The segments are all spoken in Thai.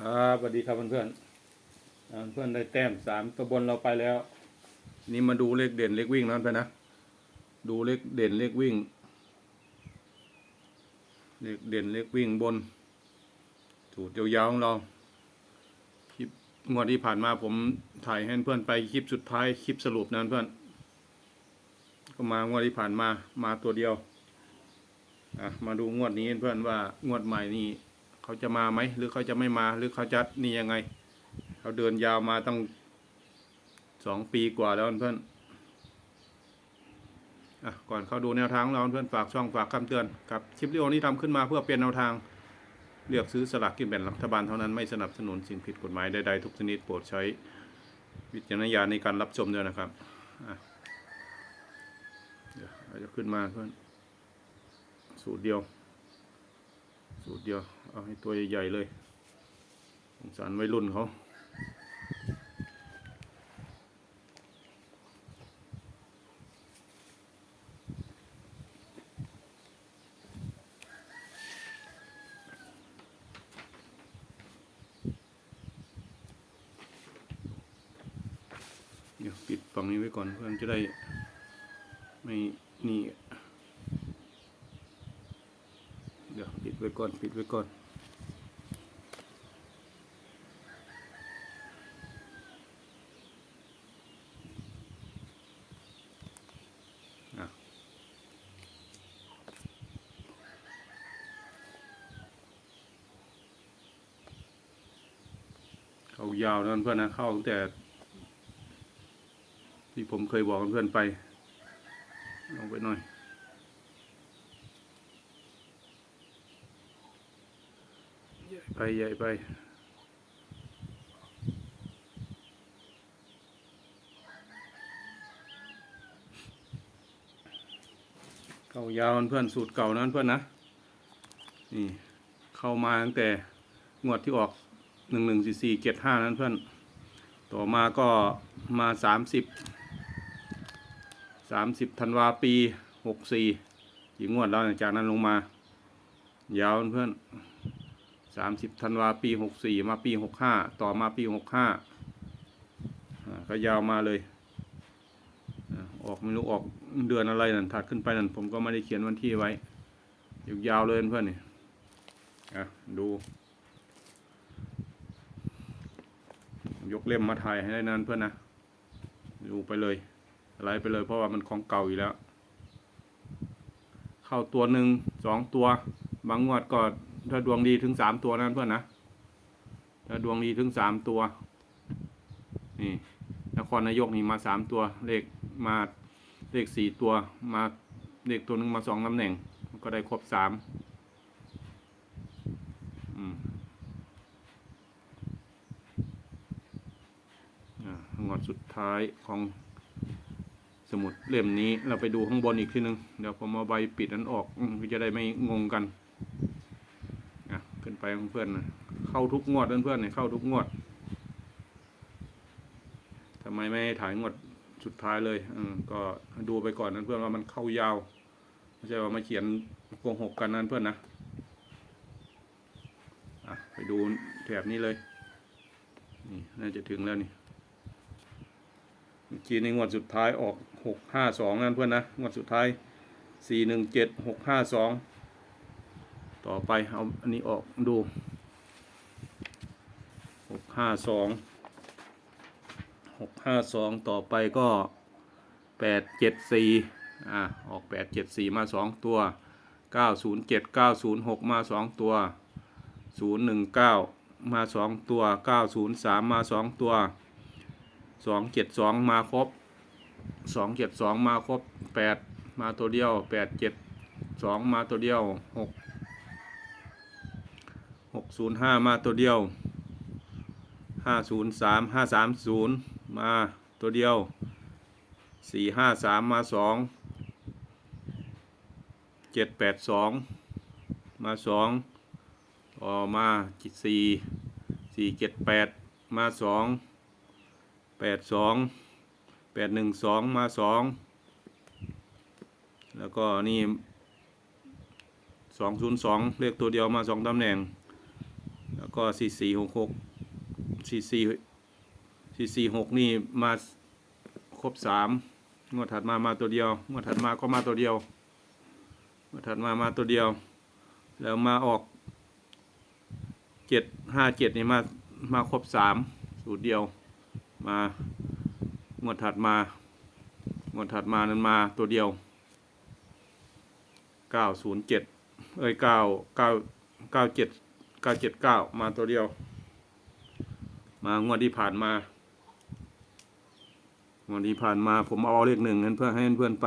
ครับสวัสดีครับเพื่อนๆเพื่อนได้แต้มสามตัวบนเราไปแล้ว นี่มาดูเลขเด่นเลขวิ่งนั้นไปนะ ดูเลขเด่นเลขวิ่ง เลขเด่นเลขวิ่งบน สูตรยาวๆของเราคลิปงวดที่ผ่านมาผมถ่ายให้เพื่อนไปคลิปสุดท้ายคลิปสรุปนั้นเพื่อน ก็มางวดที่ผ่านมามาตัวเดียวอะมาดูงวดนี้เพื่อนว่างวดใหม่นี่ เขาจะมาไหมหรือเขาจะไม่มา หรือเขาจะนี่ยังไง เขาเดินยาวมาตั้งสองปีกว่าแล้วเพื่อนอะก่อนเข้าดูแนวทางเราเพื่อนฝากช่องฝากคำเตือนครับคลิปวิดีโอนี้ทำขึ้นมาเพื่อเป็นแนวทางเลือกซื้อสลากกินแบ่งรัฐบาลเท่านั้นไม่สนับสนุนสิ่งผิดกฎหมายใดๆทุกชนิดโปรดใช้วิจารณญาณในการรับชมด้วยนะครับเดี๋ยวจะขึ้นมาเพื่อนสูตรเดียว สูตรเดียว เอาให้ตัวใหญ่ๆเลย สงสารวัยรุ่นเขาเดี๋ยวปิดฝั่งนี้ไว้ก่อนเพื่อนจะได้ไม่นี่ เดี๋ยวปิดไว้ ก่อน ปิดไว้ก่อน เข้ายาวนั่นเพื่อนนะ เข้าตั้งแต่ ที่ผมเคยบอกเพื่อนไป ลงไปหน่อย ใหญ่ ไปใหญ่ไปเก่ายาวเพื่อนสูตรเก่านั้นเพื่อนนะ นี่ เข้ามาตั้งแต่งวดที่ออกหนึ่งหนึ่งสี่สี่เจ็ดห้านั้นเพื่อน ต่อมาก็มาสามสิบสามสิบธันวาปีหกสี่อีกงวดแล้วหลังจากนั้นลงมา ยาวเพื่อน สามสิบธันวาปีหกสี่มาปีหกห้าต่อมาปีหกห้าก็ยาวมาเลย ออกไม่รู้ออกเดือนอะไรนั่นถัดขึ้นไปนั่นผมก็ไม่ได้เขียนวันที่ไว้ยาวเลยเพื่อนนี่อะดู ยกเล่มมาถ่ายให้ได้นานเพื่อนนะ ดูไปเลย อะไรไปเลยเพราะว่ามันของเก่าอยู่แล้ว เข้าตัวหนึ่งสองตัว บางงวดก็ ถ้าดวงดีถึงสามตัวนั่นเพื่อนนะถ้าดวงดีถึงสามตัว นี่นครนายกนี่มาสามตัว เลขมาเลขสี่ตัว มาเลขตัวหนึ่งมาสองตำแหน่ง ก็ได้ครบสามอืมอ่างวดสุดท้ายของสมุดเล่มนี้เราไปดูข้างบนอีกทีหนึ่งเดี๋ยวผมเอาใบปิดนั้นออกอืมจะได้ไม่งงกัน ไปของเพื่อนนะเข้าทุกงวดเพื่อนๆเนี่ยเข้าทุกงวดทำไมไม่ถ่ายงวดสุดท้ายเลยอืมก็ดูไปก่อนนั้นเพื่อนว่ามันเข้ายาวไม่ใช่ว่ามาเขียนโกหกกันนั้นเพื่อนนะอะไปดูแถบนี้เลยนี่น่าจะถึงแล้วนี่เมื่อกี้ในงวดสุดท้ายออกหกห้าสองนั่นเพื่อนนะงวดสุดท้ายสี่หนึ่งเจ็ดหกห้าสอง ต่อไปเอาอันนี้ออกดูหกห้าสองหกห้าสองต่อไปก็แปดเจ็ดสี่อ่าออกแปดเจ็ดสี่มาสองตัวเก้าศูนย์เจ็ดเก้าศูนย์หกมาสองตัวศูนย์หนึ่งเก้ามาสองตัวเก้าศูนย์สามมาสองตัวสองเจ็ดสองมาครบสองเจ็ดสองมาครบแปดมาตัวเดียวแปดเจ็ดสองมาตัวเดียวหก หกศูนย์ห้ามาตัวเดียวห้าศูนย์สามห้าสามศูนย์มาตัวเดียวสี่ห้าสามมาสองเจ็ดแปดสองมาสองต่อมาสี่สี่เจ็ดแปดมาสองแปดสองแปดหนึ่งสองมาสองแล้วก็นี่สองศูนย์สองเลขตัวเดียวมาสองตำแหน่ง แล้วก็สี่สี่หกหกสี่สี่สี่สี่หกนี่มาครบสามงวดถัดมามาตัวเดียวงวดถัดมาก็มาตัวเดียวงวดถัดมามาตัวเดียว แล้วมาออกเจ็ดห้าเจ็ดนี่มามาครบสามสูตรเดียว มางวดถัดมางวดถัดมานั้นมาตัวเดียวเก้าศูนย์เจ็ดเอ้ยเก้าเก้าเก้าเจ็ด เก้าเจ็ดเก้ามาตัวเดียว มางวดที่ผ่านมางวดที่ผ่านมาผมเอาเลขหนึ่งเพื่อให้เพื่อนไป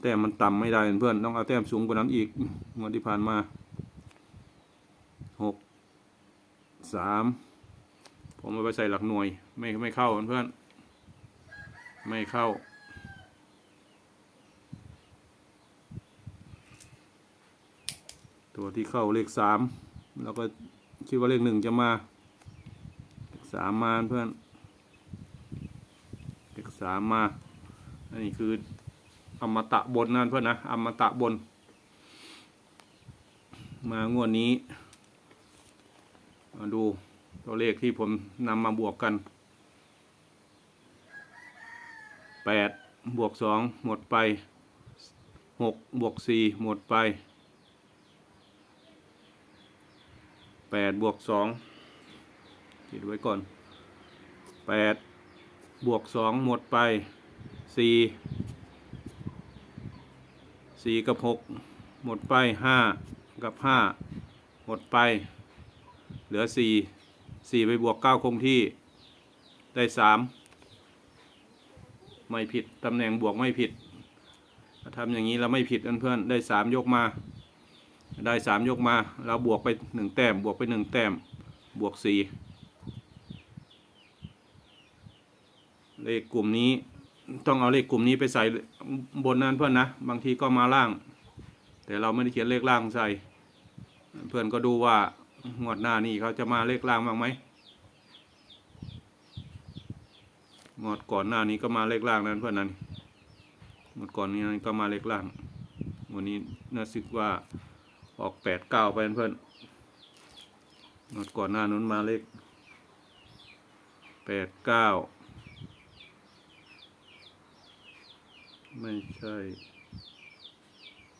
แต้มมันต่ำไม่ได้เพื่อนต้องเอาแต้มสูงกว่านั้นอีกงวดที่ผ่านมาหกสามผมเอาไปใส่หลักหน่วย ไม่ไม่เข้าเพื่อนไม่เข้าตัวที่เข้าเลขสาม เราก็คิดว่าเลขหนึ่งจะมาสามมาเพื่อนเลขสามมา อันนี้คืออมตะบนนั่นเพื่อนนะอมตะบน มางวดนี้มาดูตัวเลขที่ผมนำมาบวกกันแปดบวกสองหมดไปหกบวกสี่หมดไป แปดบวกสองคิดไว้ก่อนแปดบวกสองหมดไปสี่สี่กับหกหมดไปห้ากับห้าหมดไป เหลือสี่สี่ไปบวกเก้าคงที่ได้สามไม่ผิดตำแหน่งบวกไม่ผิดทำอย่างนี้เราไม่ผิดเพื่อนๆได้สามยกมา ได้สามยกมา เราบวกไปหนึ่งแต้ม บวกไปหนึ่งแต้ม บวกสี่เลขกลุ่มนี้ต้องเอาเลขกลุ่มนี้ไปใส่บนนั้นเพื่อนนะ บางทีก็มาล่าง แต่เราไม่ได้เขียนเลขล่างใส่ เพื่อนก็ดูว่างวดหน้านี่เขาจะมาเลขล่างบ้างไหมงวดก่อนหน้านี้ก็มาเลขล่างนั้นเพื่อนนั้นงวดก่อนนี้ก็มาเลขล่าง วันนี้น่าสึกว่า ออกแปดเก้าไปเพื่อนงวดก่อนหน้านู้นมาเลขแปดเก้าไม่ใช่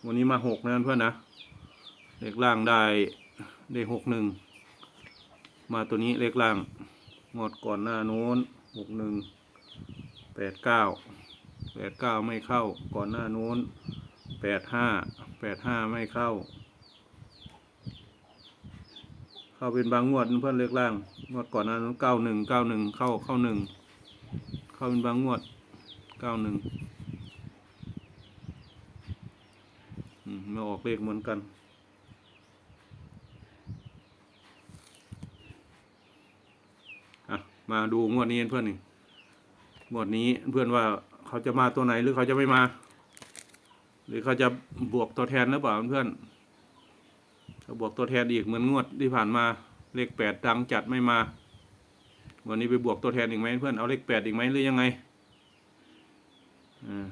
วันนี้มาหกนะเพื่อนนะเลขล่างได้ได้หกหนึ่งมาตัวนี้เลขล่างงวดก่อนหน้าโน้นหกหนึ่งแปดเก้าแปดเก้าไม่เข้าก่อนหน้าโน้นแปดห้าแปดห้าไม่เข้า เข้าเป็นบางงวดเพื่อนเลขล่างงวดก่อนน้าโน้นเก้าหนึ่งเก้าหนึ่งเข้าเข้าหนึ่งเข้าเป็นบางงวดเก้าหนึ่งมไม่ออกเลขเหมือนกันอะมาดูงวดนี้เพื่อนนี่งวดนี้เพื่อนว่าเขาจะมาตัวไหนหรือเขาจะไม่มา หรือเขาจะบวกตัวแทนหรือเปล่าเพื่อน บวกตัวแทนอีกเหมือนงวดที่ผ่านมาเลขแปดดังจัดไม่มา วันนี้ไปบวกตัวแทนอีกไหมเพื่อนเอาเลขแปดอีกไหมหรือยังไงอ่า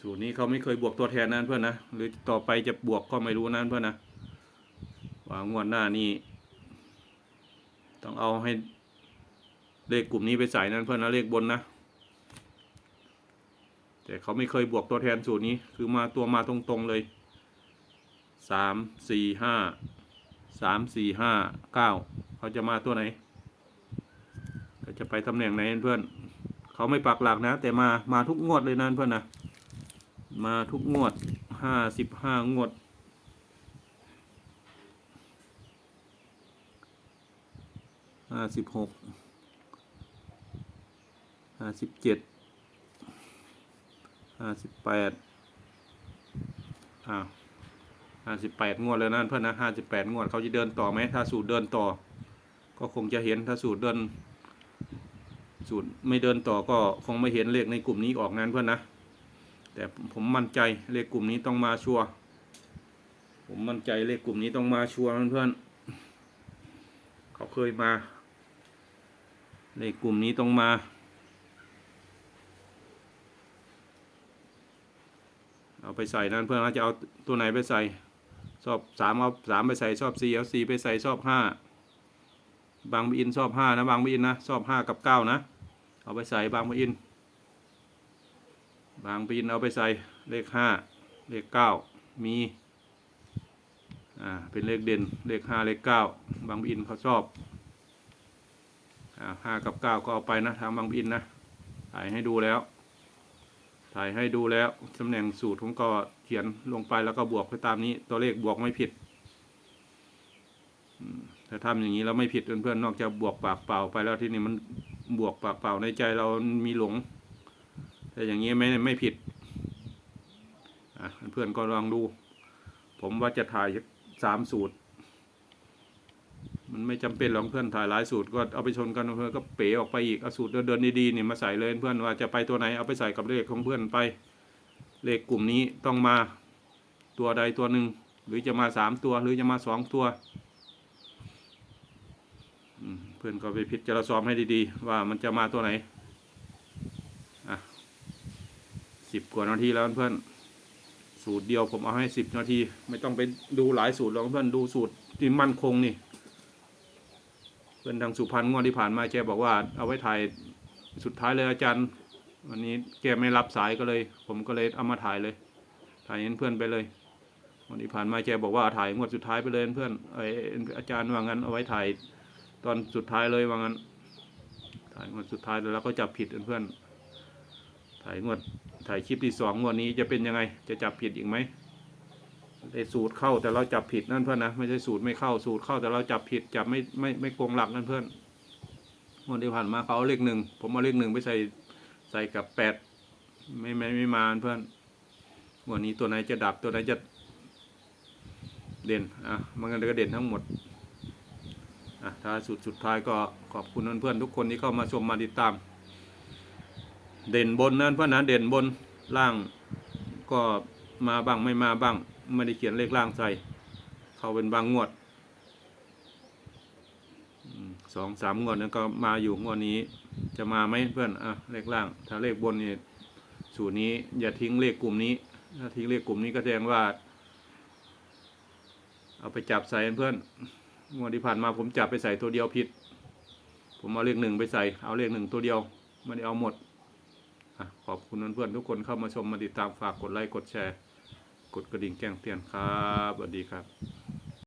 สูตรนี้เขาไม่เคยบวกตัวแทนนั่นเพื่อนนะหรือต่อไปจะบวกก็ไม่รู้นั่นเพื่อนนะว่างวดหน้านี่ต้องเอาให้เลขกลุ่มนี้ไปใส่นั่นเพื่อนนะเลขบนนะแต่เขาไม่เคยบวกตัวแทนสูตรนี้คือมาตัวมาตรงๆเลย สามสี่ห้าสามสี่ห้าเก้าเขาจะมาตัวไหนก็จะไปตำแหน่งไหนเพื่อนเขาไม่ปักหลักนะ แต่มามาทุกงวดเลยนั่นเพื่อนนะมาทุกงวดห้าสิบห้างวดห้าสิบหกห้าสิบเจ็ดห้าสิบแปดอ้าว ห้าสิบแปดงวดแล้วนั่นเพื่อนนะห้าสิบแปดงวดเขาจะเดินต่อไหมถ้าสูตรเดินต่อ ก็คงจะเห็นถ้าสูตรเดิน สูตรไม่เดินต่อก็คงไม่เห็นเลขในกลุ่มนี้ออกงานเพื่อนนะ แต่ผมมั่นใจเลขกลุ่มนี้ต้องมาชัวร์ผมมั่นใจเลขกลุ่มนี้ต้องมาชัวร์เพื่อนๆเขาเคยมา เลขกลุ่มนี้ต้องมาเอาไปใส่นั่นเพื่อนเราจะเอาตัวไหนไปใส่ ชอบสามเอาสามไปใส่ชอบสี่เอาสี่ไปใส่ชอบห้าบางปะอินชอบห้านะบางปะอินนะชอบห้ากับเก้านะ เอาไปใส่บางปะอิน บางปะอินเอาไปใส่เลขห้าเลขเก้ามีอ่าเป็นเลขเด่นเลขห้าเลขเก้าบางปะอินเขาชอบอ่าห้ากับเก้าก็เอาไปนะทางบางปะอินนะถ่ายให้ดูแล้ว ถ่ายให้ดูแล้วตำแหน่งสูตรผมก็เขียนลงไปแล้วก็บวกไปตามนี้ ตัวเลขบวกไม่ผิดถ้าทำอย่างนี้แล้วไม่ผิดเพื่อนๆนอกจากบวกปากเปล่าไปแล้วที่นี่มันบวกปากเปล่าในใจเรามีหลง แต่อย่างนี้ไม่ไม่ผิดเพื่อนก็ลองดู ผมว่าจะถ่ายสามสูตร ไม่จำเป็นหรอกเพื่อนถ่ายหลายสูตรก็เอาไปชนกันเพื่อนก็เป๋ออกไปอีกเอาสูตรเดินดีๆนี่มาใส่เลยเพื่อนว่าจะไปตัวไหนเอาไปใส่กับเลขของเพื่อนไป เลขกลุ่มนี้ต้องมาตัวใดตัวหนึ่งหรือจะมาสามตัวหรือจะมาสองตัวเพื่อนก็ไปพิจารณาซ้อมให้ดีๆ ว่ามันจะมาตัวไหนอะสิบกว่านาทีแล้วเพื่อนสูตรเดียวผมเอาให้สิบนาที ไม่ต้องไปดูหลายสูตรหรอกเพื่อนดูสูตรที่มั่นคงนี่ เพื่อนทางสุพรรณงวดที่ผ่านมาแกบอกว่าเอาไว้ถ่ายสุดท้ายเลยอาจารย์ วันนี้แกไม่รับสายก็เลย ผมก็เลยเอามาถ่ายเลย ถ่ายให้เพื่อนไปเลยวันที่ผ่านมาแกบอกว่าถ่ายงวดสุดท้ายไปเลยเพื่อนไออาจารย์ว่างั้นเอาไว้ถ่ายตอนสุดท้ายเลยว่างั้น ถ่ายงวดสุดท้ายแล้วก็จับผิดเพื่อนถ่ายงวดถ่ายคลิปที่สองงวดนี้จะเป็นยังไง จะจับผิดอีกไหม ไอสูตรเข้าแต่เราจับผิดนั่นเพื่อนนะไม่ใช่สูตรไม่เข้าสูตรเข้าแต่เราจับผิดจับไม่ไม่ไม่โกงหลักนั่นเพื่อนงวดที่ผ่านมาเขาเอาเลขหนึ่งผมเอาเลขหนึ่งไปใส่ใส่กับแปดไม่ไม่ไม่มาเพื่อนวันนี้ตัวไหนจะดับตัวไหนจะเด่นอะมันก็เด่นทั้งหมดอะถ้าสุดสุดท้ายก็ขอบคุณเพื่อนๆทุกคนที่เข้ามาชมมาติดตาม เด่นบนนั่นเพื่อนนะเด่นบนล่างก็มาบ้างไม่มาบ้าง ไม่ได้เขียนเลขล่างใส่ เขาเป็นบางงวดสองสามงวดนั้นก็มาอยู่งวดนี้ จะมาไหมเพื่อนอะเลขล่าง ถ้าเลขบนนี่สูตรนี้อย่าทิ้งเลขกลุ่มนี้ ถ้าทิ้งเลขกลุ่มนี้ก็แสดงว่า เอาไปจับใส่เพื่อนงวดที่ผ่านมาผมจับไปใส่ตัวเดียวผิด ผมเอาเลขหนึ่งไปใส่ เอาเลขหนึ่งตัวเดียวไม่ได้เอาหมดอขอบคุณเพื่อนๆทุกคนเข้ามาชมมาติดตามฝากกดไลค์กดแชร์ กดกระดิ่งแจ้งเตือนครับสวัสดีครับ